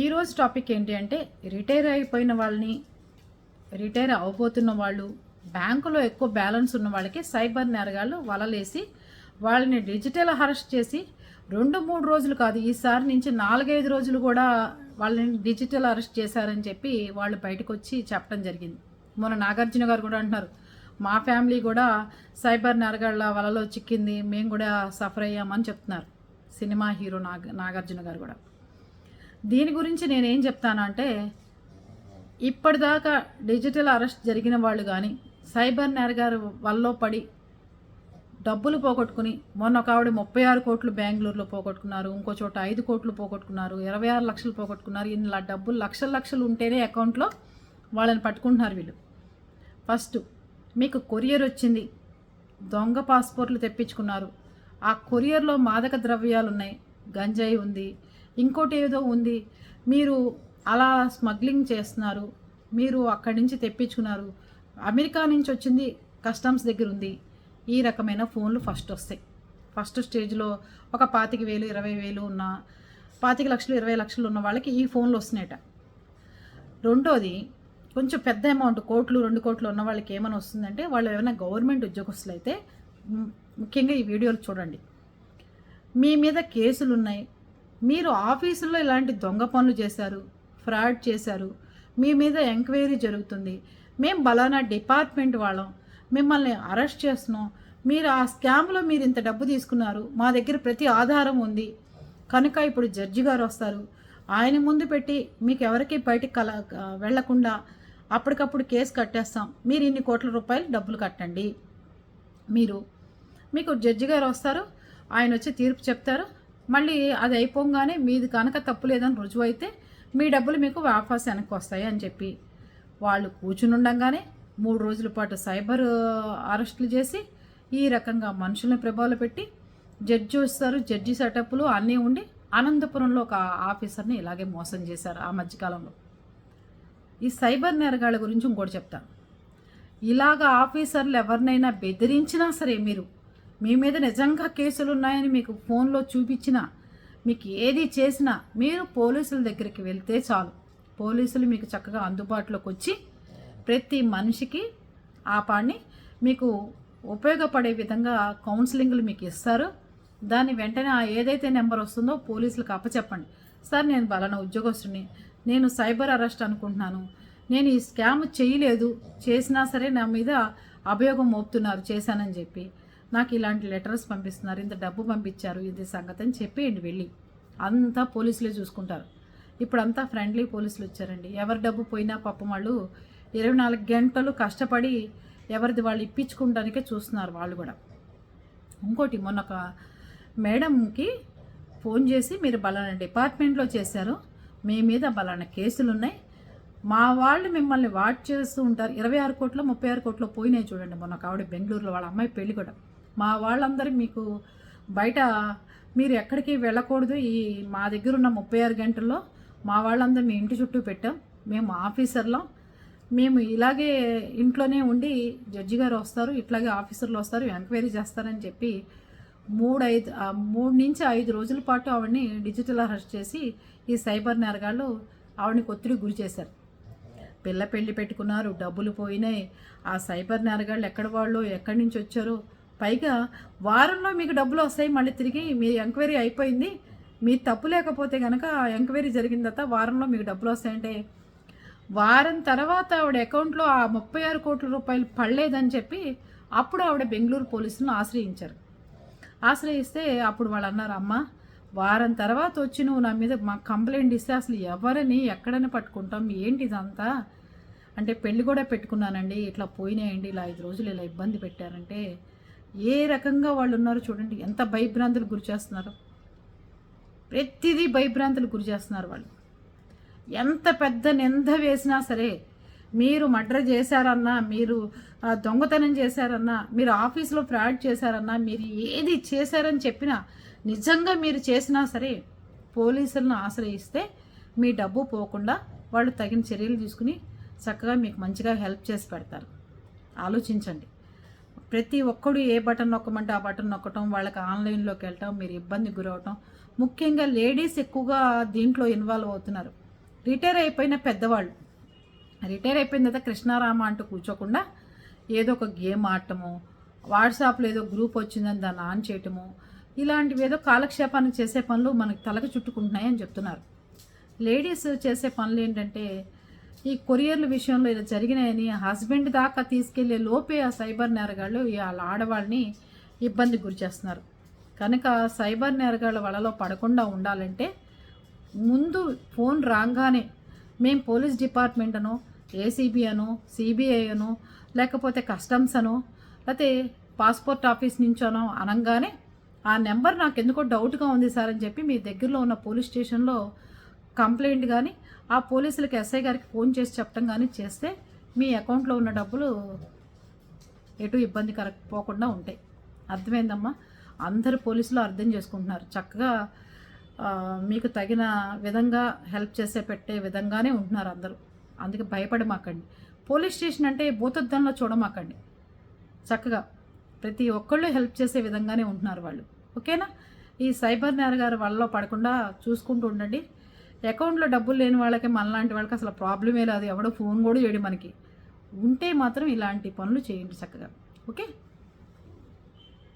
ఈరోజు టాపిక్ ఏంటి అంటే రిటైర్ అయిపోయిన వాళ్ళని రిటైర్ అవ్వబోతున్న వాళ్ళు బ్యాంకులో ఎక్కువ బ్యాలెన్స్ ఉన్న వాళ్ళకి సైబర్ నేరగాళ్ళు వలలేసి వాళ్ళని డిజిటల్ అరెస్ట్ చేసి రెండు మూడు రోజులు కాదు ఈసారి నుంచి నాలుగైదు రోజులు కూడా వాళ్ళని డిజిటల్ అరెస్ట్ చేశారని చెప్పి వాళ్ళు బయటకు వచ్చి చెప్పడం జరిగింది. మొన్న నాగార్జున గారు కూడా అంటున్నారు మా ఫ్యామిలీ కూడా సైబర్ నేరగాళ్ళ వలలో చిక్కింది మేము కూడా సఫర్ అయ్యామని చెప్తున్నారు. సినిమా హీరో నాగ నాగార్జున గారు కూడా. దీని గురించి నేనేం చెప్తాను అంటే ఇప్పటిదాకా డిజిటల్ అరెస్ట్ జరిగిన వాళ్ళు కానీ సైబర్ నేరగారు వల్లో పడి డబ్బులు పోగొట్టుకుని మొన్న ఒక ఆవిడ ముప్పై ఆరు కోట్లు బెంగళూరులో పోగొట్టుకున్నారు ఇంకో చోట ఐదు కోట్లు పోగొట్టుకున్నారు ఇరవై ఆరు లక్షలు పోగొట్టుకున్నారు ఇలా డబ్బులు లక్షల లక్షలు ఉంటేనే అకౌంట్లో వాళ్ళని పట్టుకుంటున్నారు వీళ్ళు. ఫస్ట్ మీకు కొరియర్ వచ్చింది దొంగ పాస్పోర్ట్లు తెప్పించుకున్నారు ఆ కొరియర్లో మాదక ద్రవ్యాలు ఉన్నాయి గంజాయి ఉంది ఇంకోటి ఏదో ఉంది. మీరు అలా స్మగ్లింగ్ చేస్తున్నారు. మీరు అక్కడి నుంచి తెప్పించుకున్నారు. అమెరికా నుంచి వచ్చింది కస్టమ్స్ దగ్గర ఉంది. ఈ రకమైన ఫోన్లు ఫస్ట్ వస్తాయి. ఫస్ట్ స్టేజ్లో ఒక పాతిక వేలు ఇరవై వేలు ఉన్న పాతిక లక్షలు ఇరవై లక్షలు ఉన్న వాళ్ళకి ఈ ఫోన్లు వస్తున్నాయట. రెండోది కొంచెం పెద్ద అమౌంట్ కోట్లు రెండు కోట్లు ఉన్న వాళ్ళకి ఏమైనా వస్తుందంటే వాళ్ళు ఏమైనా గవర్నమెంట్ ఉద్యోగస్తులు అయితే ముఖ్యంగా ఈ వీడియోలు చూడండి. మీ మీద కేసులు ఉన్నాయి మీరు ఆఫీసులో ఇలాంటి దొంగ పనులు చేశారు ఫ్రాడ్ చేశారు మీ మీద ఎంక్వైరీ జరుగుతుంది. మేము బలానా డిపార్ట్మెంట్ వాళ్ళం. మిమ్మల్ని అరెస్ట్ చేస్తున్నాం. మీరు ఆ స్కామ్లో మీరు ఇంత డబ్బు తీసుకున్నారు. మా దగ్గర ప్రతి ఆధారం ఉంది. కనుక ఇప్పుడు జడ్జి గారు వస్తారు. ఆయన ముందు పెట్టి మీకు ఎవరికి బయటికి కల వెళ్ళకుండా అప్పటికప్పుడు కేసు కట్టేస్తాం. మీరు ఇన్ని కోట్ల రూపాయలు డబ్బులు కట్టండి. మీరు మీకు జడ్జి గారు వస్తారు. ఆయన వచ్చి తీర్పు చెప్తారు. మళ్ళీ అది అయిపోగానే మీది కనుక తప్పు లేదని రుజువు అయితే మీ డబ్బులు మీకు వాపస్ వెనక్కి వస్తాయి అని చెప్పి వాళ్ళు కూర్చుని ఉండంగానే మూడు రోజుల పాటు సైబర్ అరెస్టులు చేసి ఈ రకంగా మనుషుల్ని ప్రభావం పెట్టి జడ్జి వస్తారు. జడ్జి సెటప్లు అన్నీ ఉండి అనంతపురంలో ఒక ఆఫీసర్ని ఇలాగే మోసం చేశారు ఆ మధ్యకాలంలో. ఈ సైబర్ నేరగాళ్ళ గురించి ఇంకోటి చెప్తాను. ఇలాగ ఆఫీసర్లు ఎవరినైనా బెదిరించినా సరే మీరు మీ మీద నిజంగా కేసులు ఉన్నాయని మీకు ఫోన్లో చూపించినా మీకు ఏది చేసినా మీరు పోలీసుల దగ్గరికి వెళ్తే చాలు. పోలీసులు మీకు చక్కగా అందుబాటులోకి వచ్చి ప్రతి మనిషికి ఆ పాడిని మీకు ఉపయోగపడే విధంగా కౌన్సిలింగ్లు మీకు ఇస్తారు. దాన్ని వెంటనే ఆ ఏదైతే నెంబర్ వస్తుందో పోలీసులకు అప్పచెప్పండి. సార్ నేను బలానా ఉద్యోగస్తుని. నేను సైబర్ అరెస్ట్ అనుకుంటున్నాను. నేను ఈ స్కామ్ చేయలేదు. చేసినా సరే నా మీద అభియోగం మోపుతున్నారు చేశానని చెప్పి. నాకు ఇలాంటి లెటర్స్ పంపిస్తున్నారు ఇంత డబ్బు పంపించారు ఇది సంగతి అని చెప్పేయండి వెళ్ళి. అంతా పోలీసులే చూసుకుంటారు. ఇప్పుడు అంతా ఫ్రెండ్లీ పోలీసులు వచ్చారండి. ఎవరి డబ్బు పోయినా పాపం వాళ్ళు ఇరవై నాలుగు గంటలు కష్టపడి ఎవరిది వాళ్ళు ఇప్పించుకోవడానికే చూస్తున్నారు వాళ్ళు కూడా. ఇంకోటి మొన్న ఒక మేడంకి ఫోన్ చేసి మీరు బలానా డిపార్ట్మెంట్లో చేశారు మీ మీద బలానా కేసులు ఉన్నాయి మా వాళ్ళు మిమ్మల్ని వాచ్ చేస్తూ ఉంటారు. ఇరవై ఆరు కోట్లు ముప్పై ఆరు కోట్లు పోయినాయి చూడండి మొన్న ఆవిడ బెంగళూరులో వాళ్ళ అమ్మాయి పెళ్ళి కూడా. మా వాళ్ళందరూ మీకు బయట మీరు ఎక్కడికి వెళ్ళకూడదు. ఈ మా దగ్గర ఉన్న ముప్పై ఆరు గంటల్లో మా వాళ్ళందరూ మీ ఇంటి చుట్టూ పెట్టాం. మేము ఆఫీసర్లం. మేము ఇలాగే ఇంట్లోనే ఉండి జడ్జి గారు వస్తారు ఇట్లాగే ఆఫీసర్లు వస్తారు ఎంక్వైరీ చేస్తారని చెప్పి మూడు ఐదు మూడు నుంచి ఐదు రోజుల పాటు ఆవిడని డిజిటల్ అరెస్ట్ చేసి ఈ సైబర్ నేరగాళ్ళు ఆవిడని ఒత్తిడి గురి చేశారు. పిల్ల పెళ్ళి పెట్టుకున్నారు డబ్బులు పోయినాయి. ఆ సైబర్ నేరగాళ్ళు ఎక్కడ వాళ్ళు ఎక్కడి నుంచి వచ్చారో? పైగా వారంలో మీకు డబ్బులు వస్తాయి మళ్ళీ తిరిగి మీ ఎంక్వైరీ అయిపోయింది మీ తప్పు లేకపోతే కనుక ఎంక్వైరీ జరిగిన తర్వాత వారంలో మీకు డబ్బులు వస్తాయంటే వారం తర్వాత ఆవిడ అకౌంట్లో ఆ ముప్పై ఆరు కోట్ల రూపాయలు పడలేదని చెప్పి అప్పుడు ఆవిడ బెంగళూరు పోలీసులను ఆశ్రయించారు. ఆశ్రయిస్తే అప్పుడు వాళ్ళు అన్నారు అమ్మ వారం తర్వాత వచ్చి నువ్వు నా మీద మాకు కంప్లైంట్ ఇస్తే అసలు ఎవరిని ఎక్కడని పట్టుకుంటాం ఏంటి ఇదంతా? అంటే పెళ్ళి కూడా పెట్టుకున్నానండి ఇట్లా పోయినాయండి ఇలా ఐదు రోజులు ఇలా ఇబ్బంది పెట్టారంటే ఏ రకంగా వాళ్ళు ఉన్నారో చూడండి. ఎంత భయభ్రాంతులు గురి చేస్తున్నారో. ప్రతిదీ భయభ్రాంతులు గురి చేస్తున్నారు వాళ్ళు. ఎంత పెద్ద నింద వేసినా సరే మీరు మర్డర్ చేశారన్నా మీరు దొంగతనం చేశారన్నా మీరు ఆఫీస్లో ఫ్రాడ్ చేశారన్నా మీరు ఏది చేశారని చెప్పినా నిజంగా మీరు చేసినా సరే పోలీసులను ఆశ్రయిస్తే మీ డబ్బు పోకుండా వాళ్ళు తగిన చర్యలు తీసుకుని చక్కగా మీకు మంచిగా హెల్ప్ చేసి పెడతారు. ఆలోచించండి. ప్రతి ఒక్కడు ఏ బటన్ నొక్కమంటే ఆ బటన్ నొక్కటం వాళ్ళకి ఆన్లైన్లోకి వెళ్ళటం మీరు ఇబ్బంది గురవటం. ముఖ్యంగా లేడీస్ ఎక్కువగా దీంట్లో ఇన్వాల్వ్ అవుతున్నారు. రిటైర్ అయిపోయిన పెద్దవాళ్ళు. రిటైర్ అయిపోయిన తర్వాత కృష్ణారామ అంటూ కూర్చోకుండా ఏదో ఒక గేమ్ ఆడటము వాట్సాప్లో ఏదో గ్రూప్ వచ్చిందని దాన్ని ఆన్ చేయటము ఇలాంటివి ఏదో కాలక్షేపాన్ని చేసే పనులు మనకి తలకు చుట్టుకుంటున్నాయని చెప్తున్నారు. లేడీస్ చేసే పనులు ఏంటంటే ఈ కొరియర్ల విషయంలో ఇలా జరిగినాయని హస్బెండ్ దాకా తీసుకెళ్ళే లోపే ఆ సైబర్ నేరగాళ్ళు వాళ్ళ ఆడవాళ్ళని ఇబ్బంది గురి చేస్తున్నారు. కనుక సైబర్ నేరగాళ్ళ వలలో పడకుండా ఉండాలంటే ముందు ఫోన్ రాగానే మేము పోలీస్ డిపార్ట్మెంట్ అనో ఏసీబీ అనో సిబిఐ అనో లేకపోతే కస్టమ్స్ అనో లేకపోతే పాస్పోర్ట్ ఆఫీస్ నుంచోనో అనగానే ఆ నెంబర్ నాకు ఎందుకో డౌట్గా ఉంది సార్ అని చెప్పి మీ దగ్గరలో ఉన్న పోలీస్ స్టేషన్లో కంప్లైంట్ కానీ ఆ పోలీసులకి ఎస్ఐ గారికి ఫోన్ చేసి చెప్పడం కానీ చేస్తే మీ అకౌంట్లో ఉన్న డబ్బులు ఎటు ఇబ్బంది కర పోకుండా ఉంటాయి. అర్థమైందమ్మా? అందరు పోలీసులు అర్థం చేసుకుంటున్నారు. చక్కగా మీకు తగిన విధంగా హెల్ప్ చేసే పెట్టే విధంగానే ఉంటున్నారు అందరూ. అందుకే భయపడమాకండి. పోలీస్ స్టేషన్ అంటే భూతద్దంలో చూడమాకండి. చక్కగా ప్రతి ఒక్కళ్ళు హెల్ప్ చేసే విధంగానే ఉంటున్నారు వాళ్ళు. ఓకేనా? ఈ సైబర్ నేరగారు వాళ్ళలో పడకుండా చూసుకుంటూ ఉండండి. అకౌంట్లో డబ్బులు లేని వాళ్ళకి మనలాంటి వాళ్ళకి అసలు ప్రాబ్లమే లేదు. ఎవడో ఫోన్ కూడా చేయడు మనకి. ఉంటే మాత్రం ఇలాంటి పనులు చేయండి చక్కగా. ఓకే